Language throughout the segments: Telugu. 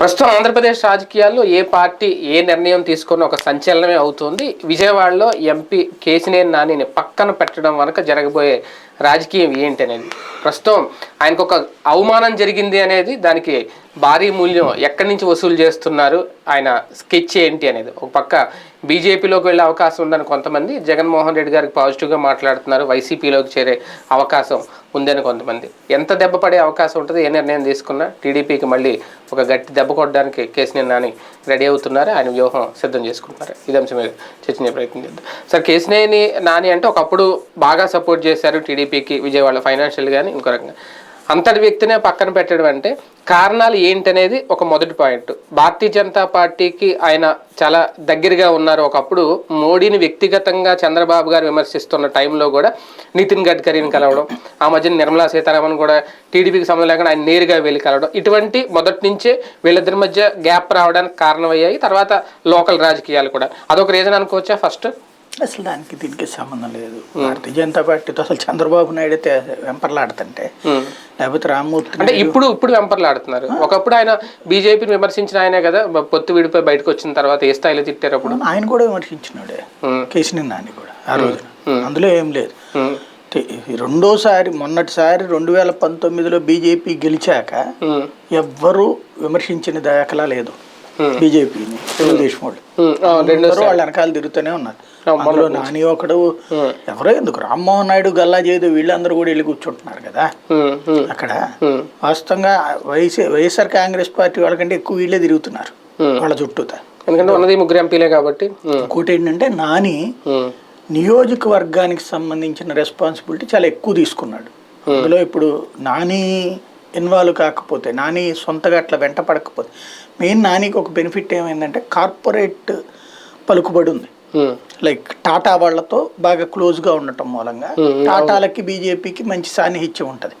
ప్రస్తుతం ఆంధ్రప్రదేశ్ రాజకీయాల్లో ఏ పార్టీ ఏ నిర్ణయం తీసుకున్న ఒక సంచలనమే అవుతుంది. విజయవాడలో ఎంపీ కేసినేని నానిని పక్కన పెట్టడం వరకు జరగబోయే రాజకీయం ఏంటి అనేది. ప్రస్తుతం ఆయనకు ఒక అవమానం జరిగింది అనేది దానికి భారీ మూల్యం ఎక్కడి నుంచి వసూలు చేస్తున్నారు? ఆయన స్కెచ్ ఏంటి అనేది. ఒక పక్క బీజేపీలోకి వెళ్ళే అవకాశం ఉందని కొంతమంది జగన్మోహన్ రెడ్డి గారికి పాజిటివ్గా మాట్లాడుతున్నారు వైసీపీలోకి చేరే అవకాశం ఉందని కొంతమంది. ఎంత దెబ్బ పడే అవకాశం ఉంటుంది ఏ నిర్ణయం తీసుకున్నా టీడీపీకి మళ్ళీ ఒక గట్టి దెబ్బ కొట్టడానికి కేసీఆర్ నాని రెడీ అవుతున్నారు. ఆయన వ్యూహం సిద్ధం చేసుకుంటున్నారు. ఇది అంశం మీద చర్చించే ప్రయత్నం చేద్దాం. సార్ కేసినేని నాని అంటే ఒకప్పుడు బాగా సపోర్ట్ చేశారు టీడీపీకి విజయవాడ ఫైనాన్షియల్ కానీ ఇంకో రకంగా. అంతటి వ్యక్తినే పక్కన పెట్టడం అంటే కారణాలు ఏంటనేది ఒక మొదటి పాయింట్ భారతీయ జనతా పార్టీకి ఆయన చాలా దగ్గరగా ఉన్నారు ఒకప్పుడు. మోడీని వ్యక్తిగతంగా చంద్రబాబు గారు విమర్శిస్తున్న టైంలో కూడా నితిన్ గడ్కరీని కలవడం ఆ మధ్యన నిర్మలా సీతారామన్ కూడా టీడీపీకి సంబంధం లేకుండా ఆయన నేరుగా వెళ్ళి కలవడం. ఇటువంటి మొదటి నుంచే వీళ్ళిద్దరి మధ్య గ్యాప్ రావడానికి కారణమయ్యాయి. తర్వాత లోకల్ రాజకీయాలు కూడా. అదొక రీజన్ అనుకోవచ్చా ఫస్ట్ అసలు దానికి దీనికి సంబంధం లేదు. భారతీయ జనతా పార్టీతో అసలు చంద్రబాబు నాయుడు అయితే వెంపర్లాడుతుంటే. లేకపోతే రామ్మూర్తి అంటే ఇప్పుడు ఇప్పుడు వెంపర్లాడుతున్నారు. ఒకప్పుడు ఆయన బీజేపీని విమర్శించిన ఆయనే కదా పొత్తు విడిపోయి బయటకు వచ్చిన తర్వాత ఏ స్థాయిలో తిట్టారు అప్పుడు ఆయన కూడా విమర్శించినాడే. కేసీని నాని కూడా ఆ రోజున. అందులో ఏం లేదు. రెండోసారి మొన్నటిసారి రెండు వేల పంతొమ్మిదిలో బీజేపీ గెలిచాక ఎవ్వరూ విమర్శించిన దాఖలా లేదు. బీజేపీని తెలుగుదేశం వాళ్ళు. రెండు అందరూ వాళ్ళ వెనకాల తిరుగుతూనే ఉన్నారు. అందులో నాని ఒకడు ఎవరో ఎందుకు రామ్మోహన్ నాయుడు గల్లా చేయదు వీళ్ళందరూ కూడా వెళ్ళి కూర్చుంటున్నారు కదా. అక్కడ వాస్తవంగా వైఎస్ వైఎస్ఆర్ కాంగ్రెస్ పార్టీ వాళ్ళకంటే ఎక్కువ వీళ్ళే తిరుగుతున్నారు Hmm. వాళ్ళ చుట్టూతా. ఎందుకంటే ఉన్నది ముగ్గురు ఎంపీలే కాబట్టి ఇంకోటి ఏంటంటే నాని నియోజకవర్గానికి సంబంధించిన రెస్పాన్సిబిలిటీ చాలా ఎక్కువ తీసుకున్నాడు. అందులో ఇప్పుడు నాని ఇన్వాల్వ్ కాకపోతే నాని సొంతగా అట్లా వెంట పడకపోతే మెయిన్ నానికి ఒక బెనిఫిట్ ఏమైందంటే కార్పొరేట్ పలుకుబడి ఉంది. లైక్ టాటా వాళ్ళతో బాగా క్లోజ్గా ఉండటం మూలంగా టాటాలకి బీజేపీకి మంచి సాన్నిహిత్యం ఉంటుంది.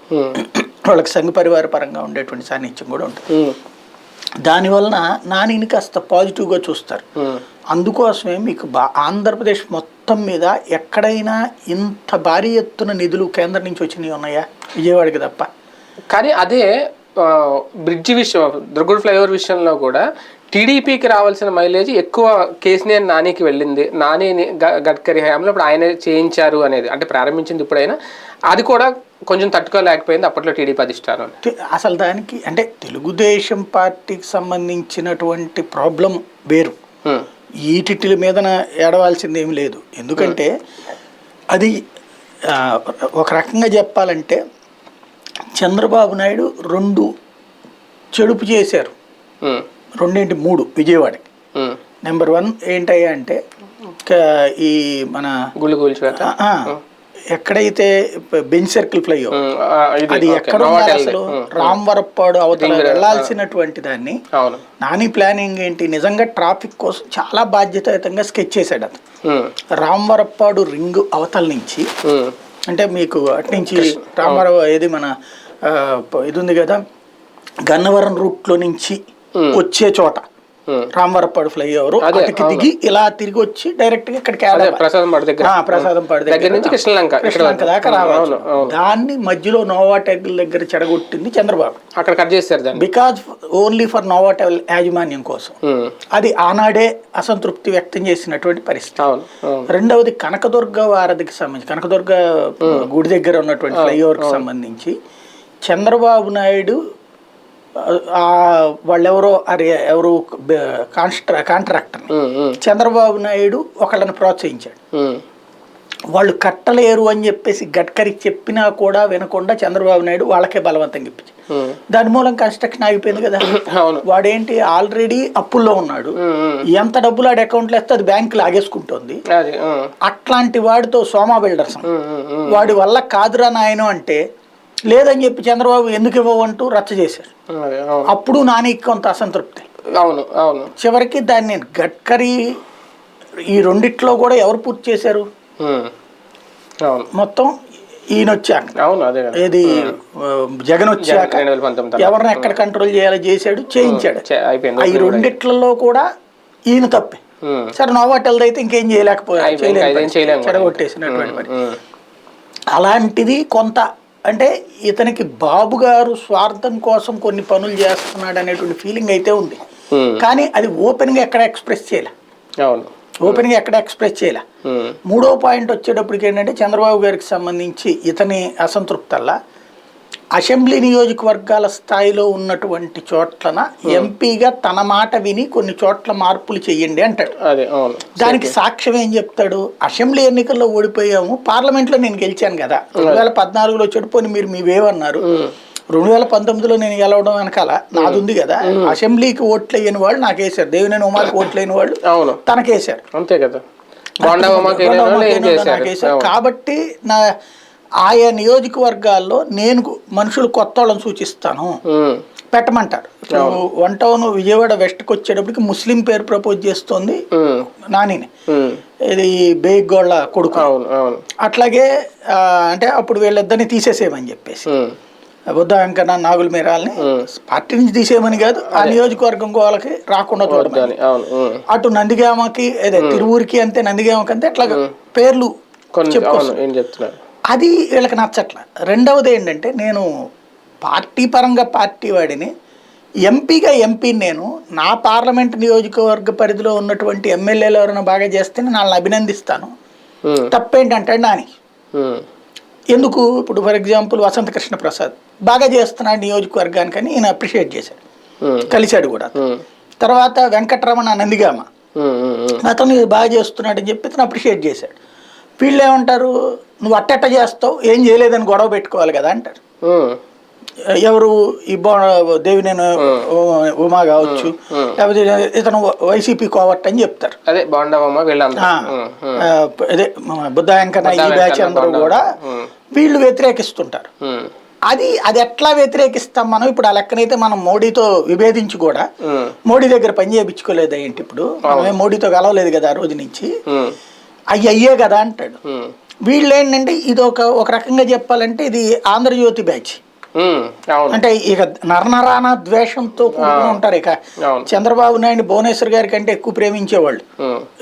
వాళ్ళకి సంఘ పరివార పరంగా ఉండేటువంటి సాన్నిహిత్యం కూడా ఉంటుంది. దానివలన నానిని కాస్త పాజిటివ్గా చూస్తారు. అందుకోసమే మీకు బా ఆంధ్రప్రదేశ్ మొత్తం మీద ఎక్కడైనా ఇంత భారీ ఎత్తున నిధులు కేంద్రం నుంచి వచ్చినవి ఉన్నాయా? విజయవాడకి తప్ప. కానీ అదే బ్రిడ్జి విషయం దుర్గుడు ఫ్లైఓవర్ విషయంలో కూడా టీడీపీకి రావాల్సిన మైలేజ్ ఎక్కువ కేసీఆర్ నానికి వెళ్ళింది. నానిని గ- గడ్కరీ హయాంలో ఇప్పుడు ఆయనే చేయించారు అనేది అంటే ప్రారంభించింది ఇప్పుడైనా అది కూడా కొంచెం తట్టుకోలేకపోయింది అప్పట్లో టీడీపీ అధిష్టానం. అసలు దానికి అంటే తెలుగుదేశం పార్టీకి సంబంధించినటువంటి ప్రాబ్లం వేరు. ఈటిల మీదన ఏడవాల్సింది ఏమి లేదు. ఎందుకంటే అది ఒక రకంగా చెప్పాలంటే చంద్రబాబు నాయుడు రెండు చెడుపు చేశారు. రెండేంటి? మూడు విజయవాడకి. నెంబర్ వన్ ఏంటయ్యా అంటే ఈ మన గుళ్ళు ఎక్కడైతే బెంచ్ సర్కిల్ ఫ్లై అది ఎక్కడ అసలు రామవరప్పాడు అవతల వెళ్ళాల్సినటువంటి దాన్ని. నాని ప్లానింగ్ ఏంటి? నిజంగా ట్రాఫిక్ కోసం చాలా బాధ్యతాయుతంగా స్కెచ్ చేశాడు అతను. రామవరప్పాడు రింగ్ అవతల నుంచి అంటే మీకు అటు నుంచి రామారావు ఏది మన ఇది ఉంది కదా గన్నవరం రూట్లో నుంచి వచ్చే చోట. ఉమ్. రామవరప్పాడు ఫ్లైఓవర్. అటుకి దిగి ఇలా తిరిగి వచ్చి డైరెక్ట్గా ఇక్కడికి. ప్రసాదం పాడు దగ్గర. ప్రసాదం పాడు దగ్గర నుంచి కృష్ణలంక కృష్ణలంక దాకా రావాలి దాన్ని మధ్యలో నోవాటెల్ దగ్గర చెడగొట్టింది చంద్రబాబు. అక్కడ కట్ చేశారు దాన్ని. బికాజ్ ఓన్లీ ఫర్ నోవాటెల్ యాజమాన్యం కోసం. అది ఆనాడే అసంతృప్తి వ్యక్తం చేసినటువంటి పరిస్థితి. రెండవది కనకదుర్గ వారధికి సంబంధించి కనకదుర్గ గుడి దగ్గర ఉన్నటువంటి ఫ్లైఓవర్కి సంబంధించి చంద్రబాబు నాయుడు వాళ్ళెవరో అరే ఎవరు కాన్స్ట్రా ఉమ్, చంద్రబాబు నాయుడు ఒకళ్ళని ప్రోత్సహించాడు. వాళ్ళు కట్టలేరు అని చెప్పేసి గడ్కరీ చెప్పినా కూడా వినకుండా చంద్రబాబు నాయుడు వాళ్ళకే బలవంతంగా ఇప్పించాడు. దాని మూలం కన్స్ట్రక్షన్ ఆగిపోయింది కదా. వాడేంటి ఆల్రెడీ అప్పుల్లో ఉన్నాడు. ఎంత డబ్బులు ఆడి అకౌంట్లో వేస్తే అది బ్యాంక్ లాగేసుకుంటుంది. అట్లాంటి వాడితో సోమా బిల్డర్స్. వాడి వల్ల కాదురా నాయను అంటే లేదని చెప్పి చంద్రబాబు ఎందుకు ఇవ్వవంటూ రచ్చ చేశారు. అప్పుడు నానికి కొంత అసంతృప్తి. అవును అవును. చివరికి దాన్ని గడ్కరీ ఈ రెండిట్లో కూడా ఎవరు పూర్తి చేశారు? మొత్తం ఈయన వచ్చాక అవును అదే ఏది? జగన్ వచ్చాక. ఎవరిని ఎక్కడ కంట్రోల్ చేయాలో చేశాడు చేయించాడు. ఈ రెండిట్లలో కూడా ఈయన తప్పే. సరే నోవాటెల్ అయితే ఇంకేం చేయలేకపోయా అయిపోయింది, చేయలేని ఐదేం పరిస్థితి. చేయలేము కూడా. చెడగొట్టేసినటువంటి మరి అలాంటిది కొంత అంటే ఇతనికి బాబు గారు స్వార్థం కోసం కొన్ని పనులు చేస్తున్నాడు అనేటువంటి ఫీలింగ్ అయితే ఉంది. కానీ అది ఓపెన్గా ఎక్కడ ఎక్స్ప్రెస్ చేయలే? అవును. ఓపెన్గా ఎక్కడ ఎక్స్ప్రెస్ చేయలే? మూడో పాయింట్ వచ్చేటప్పటికి ఏంటంటే చంద్రబాబు గారికి సంబంధించి ఇతని అసంతృప్తల్లా అసెంబ్లీ నియోజకవర్గాల స్థాయిలో ఉన్నటువంటి చోట్లన ఎంపీగా తన మాట విని కొన్ని చోట్ల మార్పులు చెయ్యండి అంటాడు. దానికి సాక్ష్యం ఏం చెప్తాడు? అసెంబ్లీ ఎన్నికల్లో ఓడిపోయాము పార్లమెంట్లో నేను గెలిచాను కదా. రెండు వేల పద్నాలుగులో చెడిపోయి మీరు మీవేమన్నారు రెండు వేల పంతొమ్మిదిలో నేను గెలవడం వెనకాల నాది ఉంది కదా అసెంబ్లీకి ఓట్లు వేయని వాళ్ళు నాకు వేశారు దేవినేని ఉమాకి ఓట్లు వేయని వాళ్ళు తనకేశారు. అంతే కదా. కాబట్టి నా ఆయా నియోజకవర్గాల్లో నేను మనుషులు కొత్త వాళ్ళని సూచిస్తాను పెట్టమంటారు. ఇప్పుడు వన్ టౌన్ విజయవాడ వెస్ట్కి వచ్చేటప్పటికి ముస్లిం పేరు ప్రపోజ్ చేస్తోంది నానిని. ఇది బేగ్గోళ్ళ కొడుకు. అట్లాగే అంటే అప్పుడు వీళ్ళిద్దరిని తీసేసేయమని చెప్పేసి. బుద్ధ వెంకన్న నాగుల మీరాల్ని పార్టీ నుంచి తీసేయమని కాదు ఆ నియోజకవర్గం వాళ్ళకి రాకుండా చూడమని. ఉమ్, అటు నందిగామకి అదే తిరువూరికి అంతే నందిగామకి అంతే అట్లా పేర్లు చెప్తున్నారు? అది వీళ్ళకి నచ్చట్ల. రెండవది ఏంటంటే నేను పార్టీ పరంగా పార్టీ వాడిని. ఎంపీగా ఎంపీ నేను. నా పార్లమెంట్ నియోజకవర్గ పరిధిలో ఉన్నటువంటి ఎమ్మెల్యేలు ఎవరైనా బాగా చేస్తే నేను వాళ్ళని అభినందిస్తాను. తప్పేంటంటే నాని. ఎందుకు? ఇప్పుడు ఫర్ ఎగ్జాంపుల్ వసంత కృష్ణ ప్రసాద్ బాగా చేస్తున్నాడు నియోజకవర్గానికని ఈయన అప్రిషియేట్ చేశాడు. కలిశాడు కూడా. తర్వాత వెంకటరమణ నందిగామ. అతను బాగా చేస్తున్నాడని చెప్పి అతను అప్రిషియేట్ చేశాడు. వీళ్ళు ఏమంటారు నువ్వు అట్టట్ట చేస్తావు ఏం చేయలేదని గొడవ పెట్టుకోవాలి కదా అంటారు. ఎవరు? ఈ బో దేవినేని ఉమా కావచ్చు లేకపోతే ఇతను వైసీపీ కోవట్ అని చెప్తారు. అదే అదే బుద్ధ వెంకన్న ఈ బుద్ధ బ్యాచ్ వెంకన్న, అందరూ బొండా. కూడా. వీళ్ళు వ్యతిరేకిస్తుంటారు. అది అది ఎట్లా వ్యతిరేకిస్తాం మనం? ఇప్పుడు ఆ లెక్కనైతే మనం మోడీతో విభేదించి కూడా మోడీ దగ్గర పని చేయించుకోలేదు ఏంటి ఇప్పుడు? మనమే మోడీతో కలవలేదు కదా ఆ రోజు నుంచి. అవి అయ్యే కదా అంటాడు. వీళ్ళు ఏంటంటే ఇది ఒక ఒక రకంగా చెప్పాలంటే ఇది ఆంధ్రజ్యోతి బ్యాచ్. అంటే ఇక నరనరాన ద్వేషంతో కూడుకుని ఉంటారు ఇక. చంద్రబాబు నాయుడు భువనేశ్వర్ గారి కంటే ఎక్కువ ప్రేమించేవాళ్ళు.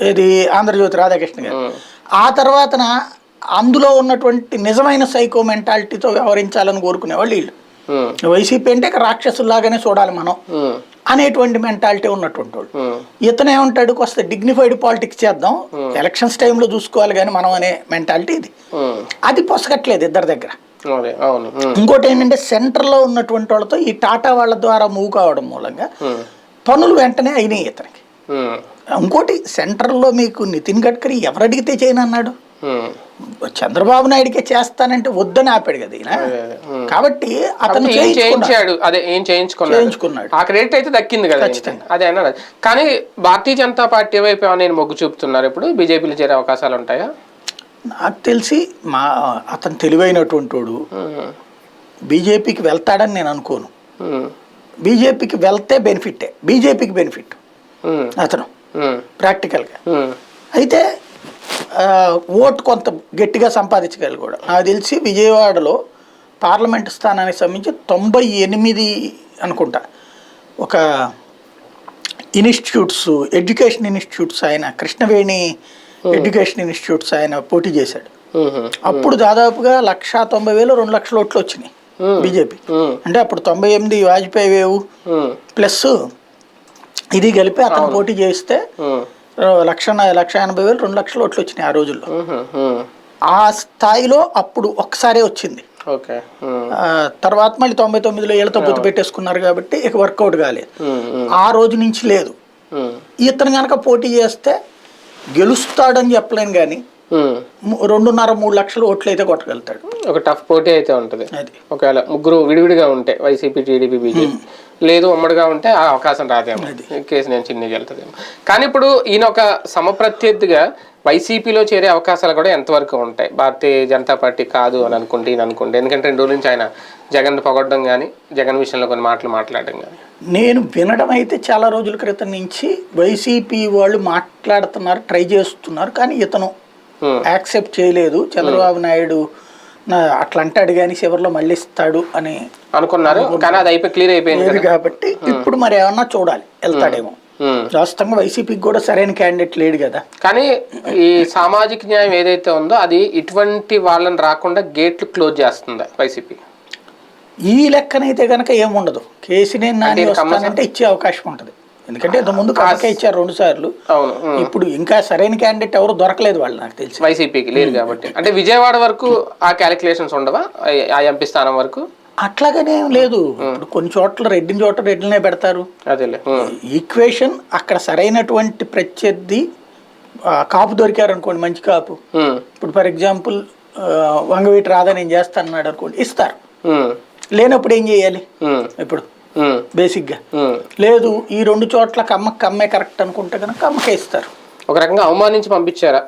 ఇది ఆంధ్రజ్యోతి రాధాకృష్ణ గారు. ఆ తర్వాతన అందులో ఉన్నటువంటి నిజమైన సైకో మెంటాలిటీతో వ్యవహరించాలని కోరుకునేవాళ్ళు వీళ్ళు. వైసీపీ అంటే ఇక రాక్షసుల్లాగానే చూడాలి మనం. అనేటువంటి మెంటాలిటీ ఉన్నటువంటి వాళ్ళు ఇతను ఏమంటాడు కొంత డిగ్నిఫైడ్ పాలిటిక్స్ చేద్దాం. ఎలక్షన్స్ టైంలో చూసుకోవాలి కానీ మనం అనే మెంటాలిటీ ఇది. అది పొసగట్లేదు ఇద్దరి దగ్గర. ఇంకోటి ఏంటంటే సెంటర్లో ఉన్నటువంటి వాళ్ళతో ఈ టాటా వాళ్ళ ద్వారా మూవ్ కావడం మూలంగా పనులు వెంటనే అయినాయి ఇతనికి. ఇంకోటి సెంటర్లో మీకు నితిన్ గడ్కరీ ఎవరు అడిగితే చేయను అన్నాడు? చంద్రబాబు నాయుడికే చేస్తానంటే వద్దని ఆపాడు కదా ఈయన. కాబట్టి అతను చేయించాడు? అదే ఏం చేయించుకున్నాడు? చేయించుకున్నాడు. ఆ క్రెడిట్ అయితే దక్కింది కదా ఖచ్చితంగా. అదే అన్నారు కానీ భారతీయ జనతా పార్టీ వైపు నేను మొగ్గు చూపుతున్నారు ఇప్పుడు? బీజేపీలో చేరే అవకాశాలు ఉంటాయా? నాకు తెలిసి మా అతను తెలివైనటువంటి వాడు. బీజేపీకి వెళ్తాడని నేను అనుకోను. బీజేపీకి వెళ్తే బెనిఫిటే. బీజేపీకి బెనిఫిట్. అతను ప్రాక్టికల్గా. అయితే ఓటు కొంత గట్టిగా సంపాదించగలరు కూడా. నాకు తెలిసి విజయవాడలో పార్లమెంట్ స్థానానికి సంబంధించి తొంభై ఎనిమిది అనుకుంటా. ఒక ఇన్స్టిట్యూట్స్ ఎడ్యుకేషన్ ఇన్స్టిట్యూట్స్ ఆయన కృష్ణవేణి ఎడ్యుకేషన్ ఇన్స్టిట్యూట్స్ ఆయన పోటీ చేశాడు. అప్పుడు దాదాపుగా లక్ష తొంభై వేలు రెండు లక్షల ఓట్లు వచ్చినాయి బీజేపీ. అంటే అప్పుడు తొంభై ఎనిమిది వాజ్పేయి వేవ్ ప్లస్ ఇది కలిపి అతను పోటీ చేస్తే లక్ష లక్ష ఎనభై వేలు రెండు లక్షల ఓట్లు వచ్చినాయి ఆ రోజుల్లో. ఆ స్థాయిలో అప్పుడు ఒక్కసారే వచ్చింది. ఓకే తర్వాత మళ్ళీ తొంభై తొమ్మిదిలో ఏళ్ళతో పొత్తు పెట్టేసుకున్నారు కాబట్టి ఇక వర్కౌట్ కాలేదు. ఆ రోజు నుంచి లేదు. ఇతను కనుక పోటీ చేస్తే గెలుస్తాడని చెప్పలేను కానీ రెండున్నర మూడు లక్షల ఓట్లు అయితే కొట్టగలుగుతాడు. ఒక టఫ్ పోటీ అయితే ఉంటుంది. ఒకవేళ ముగ్గురు విడివిడిగా ఉంటే వైసీపీ టీడీపీ బీజేపీ. లేదు ఉమ్మడిగా ఉంటే ఆ అవకాశం రాదేమో. కేసు నేను చిన్నగా వెళ్తుందేమో. కానీ ఇప్పుడు ఈయన ఒక సమప్రత్యర్థిగా వైసీపీలో చేరే అవకాశాలు కూడా ఎంతవరకు ఉంటాయి? భారతీయ జనతా పార్టీ కాదు అని అనుకుంటే ఈయన అనుకుంటే. ఎందుకంటే రెండు రోజుల నుంచి ఆయన జగన్ పొగడడం కానీ జగన్ విషయంలో కొన్ని మాటలు మాట్లాడడం కానీ నేను వినడం అయితే చాలా రోజుల క్రితం నుంచి వైసీపీ వాళ్ళు మాట్లాడుతున్నారు ట్రై చేస్తున్నారు. కానీ ఇతను యాక్సెప్ట్ చేయలేదు. చంద్రబాబు నాయుడు అట్లా అంటాడు కానీ చివరిలో మళ్ళీ ఇస్తాడు అని అనుకున్నారు కానీ అది అయిపోయి క్లియర్ అయిపోయింది కాబట్టి ఇప్పుడు మరి ఏమన్నా చూడాలి వెళ్తాడేమో. వాస్తవంగా వైసీపీకి కూడా సరైన క్యాండిడేట్ లేడు కదా. కానీ ఈ సామాజిక న్యాయం ఏదైతే ఉందో అది ఇటువంటి వాళ్ళని రాకుండా గేట్లు క్లోజ్ చేస్తుంది వైసీపీ. ఈ లెక్కనైతే గనక ఏముండదు. కేసీనేని నాని వస్తానంటే ఇచ్చే అవకాశం ఉంటుంది. ఎందుకంటే ఇంత ముందు కమకే ఇచ్చారు రెండు సార్లు అవును. ఇప్పుడు ఇంకా సరైన క్యాండిడేట్ ఎవరు దొరకలేదు వాళ్ళు నాకు తెలిసి వైసీపీకి లేరు కాబట్టి అంటే విజయవాడ వరకు ఆ క్యాలిక్యులేషన్స్ ఉండవా ఆ- ఎంపీ స్థానం వరకు అట్లాగనే లేదు ఇప్పుడు కొన్ని చోట్ల రెడ్డిని చోట్ల రెడ్డినే పెడతారు. ఈక్వేషన్ అక్కడ సరైనటువంటి ప్రత్యర్థి కాపు దొరికారు అనుకోండి మంచి కాపు. ఇప్పుడు ఫర్ ఎగ్జాంపుల్ వంగవీటి రాధా నేను చేస్తానన్నాడు అనుకోండి ఇస్తారు. లేనప్పుడు ఏం చేయాలి. ఇప్పుడు. బేసిక్గా. లేదు ఈ రెండు చోట్ల కమ్మకి కమ్మే కరెక్ట్ అనుకుంటే కనుక కమ్మకే ఇస్తారు. ఒక రకంగా అవమానించి పంపించారా?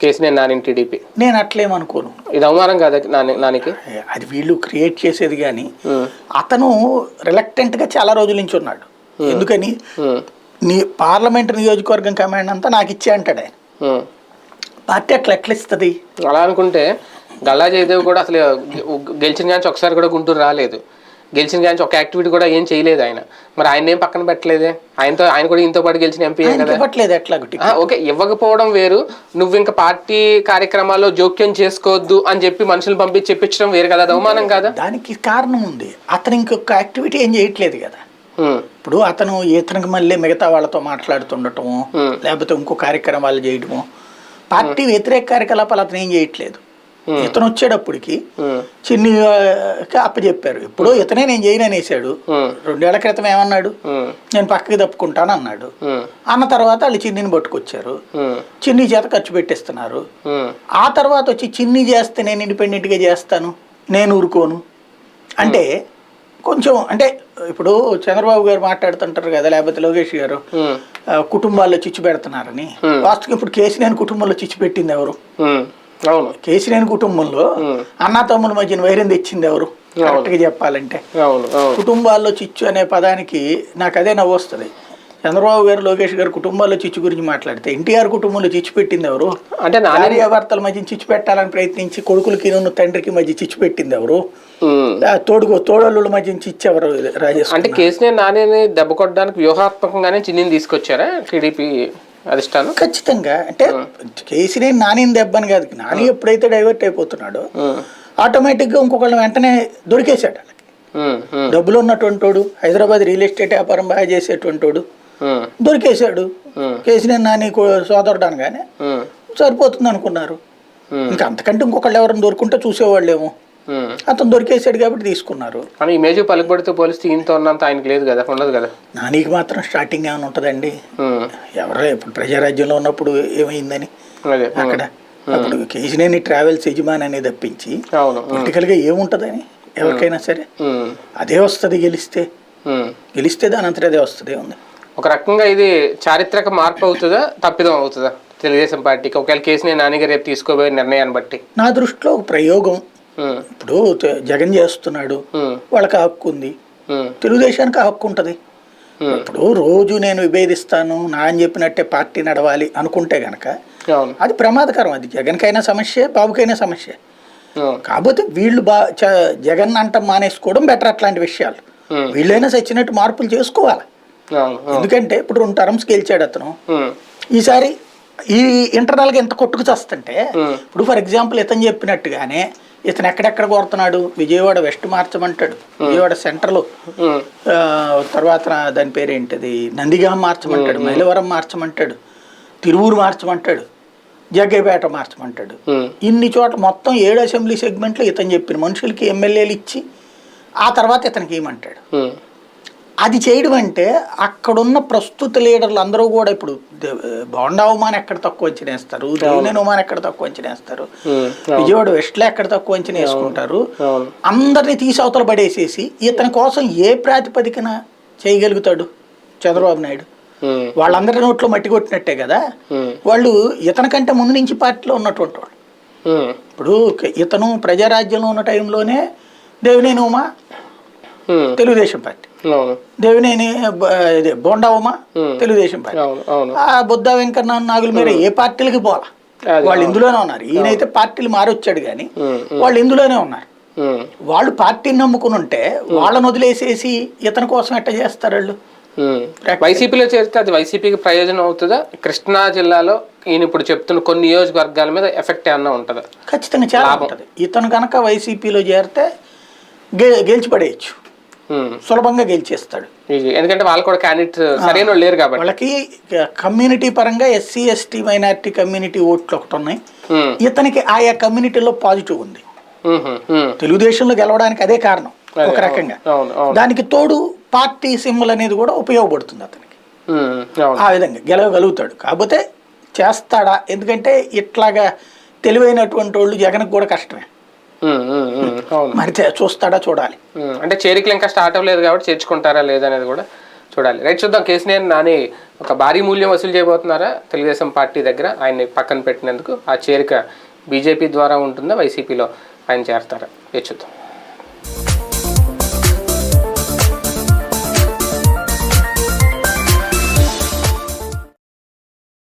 కేసీనే నాని టీడీపీ నేను అట్లేమనుకోను ఇది అవమానం కాదా నాని నానికి? అది వీళ్ళు క్రియేట్ చేసేది కానీ. అతను రిలక్టెంట్గా చాలా రోజుల నుంచి ఉన్నాడు. ఎందుకని. నీ పార్లమెంట్ నియోజకవర్గం కమాండ్ అంతా నాకు ఇచ్చే అంటాడు ఆయన. పార్టీ అట్లా ఎట్లా ఇస్తుంది? అలా అనుకుంటే గల్లా జయదేవ్ కూడా అసలు గెలిచిన కానీ ఒకసారి కూడా గుంటూరు రాలేదు. గెలిచిన కానీ ఒక యాక్టివిటీ కూడా ఏం చేయలేదు ఆయన. మరి ఆయన ఏం పక్కన పెట్టలేదే? ఆయనతో ఆయన కూడా ఇంతో పాటు గెలిచిన ఎంపీ కదా? ఇవ్వట్లేదు ఎట్లా ఓకే ఇవ్వకపోవడం వేరు. నువ్వు ఇంకా పార్టీ కార్యక్రమాల్లో జోక్యం చేసుకోవద్దు అని చెప్పి మనుషులు పంపించి చెప్పించడం వేరు కదా? అవమానం కాదా? దానికి కారణం ఉంది. అతను ఇంకొక యాక్టివిటీ ఏం చేయట్లేదు కదా. ఇప్పుడు అతను ఇతనికి మళ్ళీ మిగతా వాళ్ళతో మాట్లాడుతుండటము. లేకపోతే ఇంకో కార్యక్రమాలు చేయడము పార్టీ వ్యతిరేక కార్యకలాపాలు అతను ఏం చేయట్లేదు. ఇతను వచ్చేటప్పటికి. చిన్ని అప్పచెప్పారు ఇప్పుడు ఇతనే నేను చేయను అనేసాడు. రెండేళ్ళ క్రితం ఏమన్నాడు. నేను పక్కకి తప్పుకుంటాను అన్నాడు. అన్న తర్వాత వాళ్ళు చిన్నిని పట్టుకొచ్చారు. చిన్ని చేత ఖర్చు పెట్టిస్తున్నారు. ఆ తర్వాత వచ్చి చిన్ని చేస్తే నేను ఇండిపెండెంట్గా చేస్తాను నేను ఊరుకోను అంటే కొంచెం అంటే ఇప్పుడు చంద్రబాబు గారు మాట్లాడుతుంటారు కదా లేకపోతే లోకేష్ గారు కుటుంబాల్లో చిచ్చు పెడుతున్నారని వాస్తవం ఇప్పుడు కేసీనేని కుటుంబంలో చిచ్చు పెట్టింది ఎవరు. అవును. కేసీనేని కుటుంబంలో అన్నా తమ్ముల మధ్యన వైరం తెచ్చింది ఎవరు? కరెక్ట్గా చెప్పాలంటే. కుటుంబాల్లో చిచ్చు అనే పదానికి నాకు అదే నవ్వు వస్తుంది. చంద్రబాబు గారు లోకేష్ గారు కుటుంబాల్లో చిచ్చు గురించి మాట్లాడితే ఎన్టీఆర్ కుటుంబంలో చిచ్చు పెట్టింది ఎవరు? అంటే నాని భార్యాభర్తల మధ్య చిచ్చు పెట్టాలని ప్రయత్నించి కొడుకులకి నువ్వు తండ్రికి మధ్య చిచ్చు పెట్టింది ఎవరు? తోడుగో తోడళ్ళ మధ్య చిచ్చు ఎవరు రాజేష్ అంటే కేసీఆర్ నానిని దెబ్బ కొట్టడానికి వ్యూహాత్మకంగానే చిన్నిని తీసుకొచ్చారా? టీడీపీ అధిష్టానం ఖచ్చితంగా అంటే కేసీనే నానిని దెబ్బని కాదు నాని ఎప్పుడైతే డైవర్ట్ అయిపోతున్నాడో. ఆటోమేటిక్గా ఇంకొకళ్ళని వెంటనే దొరికేశాడు వాళ్ళకి. డబ్బులు ఉన్నటువంటి వాడు హైదరాబాద్ రియల్ ఎస్టేట్ వ్యాపారం బాగా చేసేటువంటి వాడు. దొరికేశాడు. కేసీనే నాని సోదరుడు అనగానే. సరిపోతుంది అనుకున్నారు. ఇంకా అంతకంటే ఇంకొకళ్ళు ఎవరైనా దొరుకుంటే చూసేవాళ్ళేమో. అతను దొరికేశాడు కాబట్టి తీసుకున్నారు. కానీ ఇమేజ్ పలుకుబడితో పోలిస్తే ఈయనతో ఉన్నంత ఆయనకి లేదు కదా ఉండదు కదా? నానికి మాత్రం స్టార్టింగ్ ఏమైనా ఉంటుందండి? ఉమ్. ఎవరో ఇప్పుడు ప్రజారాజ్యంలో ఉన్నప్పుడు ఏమైందని? ఉమ్. అక్కడ అప్పుడు కేసీనేని ట్రావెల్స్ యజమాని అనేది తప్పించి. పొలిటికల్గా ఏముంటుందని ఎవరికైనా సరే. అదే వస్తుంది గెలిస్తే. గెలిస్తే దాని అంతటా అదే వస్తుంది ఉంది. ఒక రకంగా ఇది చారిత్రక మార్పు అవుతుందా తప్పిదం అవుతుందా? తెలుగుదేశం పార్టీకి ఒకవేళ కేసుని నానిగా రేపు తీసుకోబోయే నిర్ణయాన్ని బట్టి. నా దృష్టిలో ఒక ప్రయోగం. ఇప్పుడు జగన్ చేస్తున్నాడు. వాళ్ళకి ఆ హక్కు ఉంది. తెలుగుదేశానికి ఆ హక్కు ఉంటుంది. ఇప్పుడు రోజు నేను విభేదిస్తాను నా అని చెప్పినట్టే పార్టీ నడవాలి అనుకుంటే గనక అది ప్రమాదకరం అది జగన్కైనా సమస్య బాబుకైనా సమస్య కాకపోతే వీళ్ళు బా జగన్ అంట మానేసుకోవడం బెటర్ అట్లాంటి విషయాలు. వీళ్ళైనా సచ్చినట్టు మార్పులు చేసుకోవాలి ఎందుకంటే ఇప్పుడు రెండు టర్మ్స్ గెలిచాడు అతను. ఈసారి ఈ ఇంటర్నల్గా ఎంత కొట్టుకు చస్తుంటే. ఇప్పుడు ఫర్ ఎగ్జాంపుల్ ఇతను చెప్పినట్టుగానే ఇతను ఎక్కడెక్కడ కోరుతున్నాడు? విజయవాడ వెస్ట్ మార్చమంటాడు. విజయవాడ సెంటర్లో. తర్వాత దాని పేరు ఏంటిది నందిగాం మార్చమంటాడు మైలవరం మార్చమంటాడు తిరువురు మార్చమంటాడు జగ్గైపేట మార్చమంటాడు. ఇన్ని చోట్ల మొత్తం ఏడు అసెంబ్లీ సెగ్మెంట్లో ఇతను చెప్పిన మనుషులకి ఎమ్మెల్యేలు ఇచ్చి ఆ తర్వాత ఇతనికి ఏమంటాడు. అది చేయడం అంటే అక్కడున్న ప్రస్తుత లీడర్లు అందరూ కూడా ఇప్పుడు బోండా ఉమాన్ ఎక్కడ తక్కువ అంచనా వేస్తారు దేవినేని ఉమాన్ ఎక్కడ తక్కువ అంచనా వేస్తారు ఉమ్. విజయవాడ వెస్ట్లో ఎక్కడ తక్కువ అంచనా వేసుకుంటారు అవును అందరినీ తీసి అవతల పడేసేసి ఇతని కోసం ఏ ప్రాతిపదికన చేయగలుగుతాడు చంద్రబాబు నాయుడు. వాళ్ళందరి నోట్లో మట్టి కొట్టినట్టే కదా. వాళ్ళు ఇతనికంటే ముందు నుంచి పార్టీలో ఉన్నటువంటి వాళ్ళు. ఇప్పుడు ఇతను ప్రజారాజ్యంలో ఉన్న టైంలోనే దేవినేని ఉమా. తెలుగుదేశం పార్టీ దేవినేని బోండా ఉమా. తెలుగుదేశం పార్టీ. ఆ బుద్ధ వెంకన్న నాగుల మీద ఏ పార్టీలకి పోలా వాళ్ళు ఇందులోనే ఉన్నారు. ఈయనైతే పార్టీలు మారొచ్చాడు కానీ. వాళ్ళు ఇందులోనే ఉన్నారు. వాళ్ళు పార్టీని నమ్ముకుని ఉంటే వాళ్ళని వదిలేసేసి ఇతని కోసం ఎట్ట చేస్తారు వాళ్ళు. వైసీపీలో చేరితే అది వైసీపీకి ప్రయోజనం అవుతుందా? కృష్ణా జిల్లాలో ఈయన ఇప్పుడు చెప్తున్న కొన్ని నియోజకవర్గాల మీద ఎఫెక్ట్ ఏమన్నా ఉంటుందా? ఖచ్చితంగా చాలా ఉంటుంది. ఇతను కనుక వైసీపీలో చేరితే గే గెలిచి పడేయచ్చు. సులభంగా గెలిచేస్తాడు. ఎందుకంటే వాళ్ళు కూడా క్యాండిడేట్ సరైన లేరు కాబట్టి. వాళ్ళకి కమ్యూనిటీ పరంగా ఎస్సీ ఎస్టీ మైనారిటీ కమ్యూనిటీ ఓట్లు ఒకటి ఉన్నాయి. ఉమ్. ఇతనికి ఆయా కమ్యూనిటీలో పాజిటివ్ ఉంది. ఉమ్. తెలుగుదేశంలో గెలవడానికి అదే కారణం ఒక రకంగా. దానికి తోడు పార్టీ సింబల్ అనేది కూడా ఉపయోగపడుతుంది అతనికి. ఆ విధంగా గెలవగలుగుతాడు. కాకపోతే చేస్తాడా? ఎందుకంటే ఇట్లాగా తెలివైనటువంటి వాళ్ళు జగన్కి కూడా కష్టమే. మరి చూస్తాడా చూడాలి. అంటే చేరికలు ఇంకా స్టార్ట్ అవ్వలేదు కాబట్టి చేర్చుకుంటారా లేదనేది కూడా చూడాలి. రైట్ చూద్దాం. కేసీఆర్ నాని ఒక భారీ మూల్యం వసూలు చేయబోతున్నారా? తెలుగుదేశం పార్టీ దగ్గర ఆయన్ని పక్కన పెట్టినందుకు ఆ చేరిక బీజేపీ ద్వారా ఉంటుందా? వైసీపీలో ఆయన చేరతారా? చూద్దాం.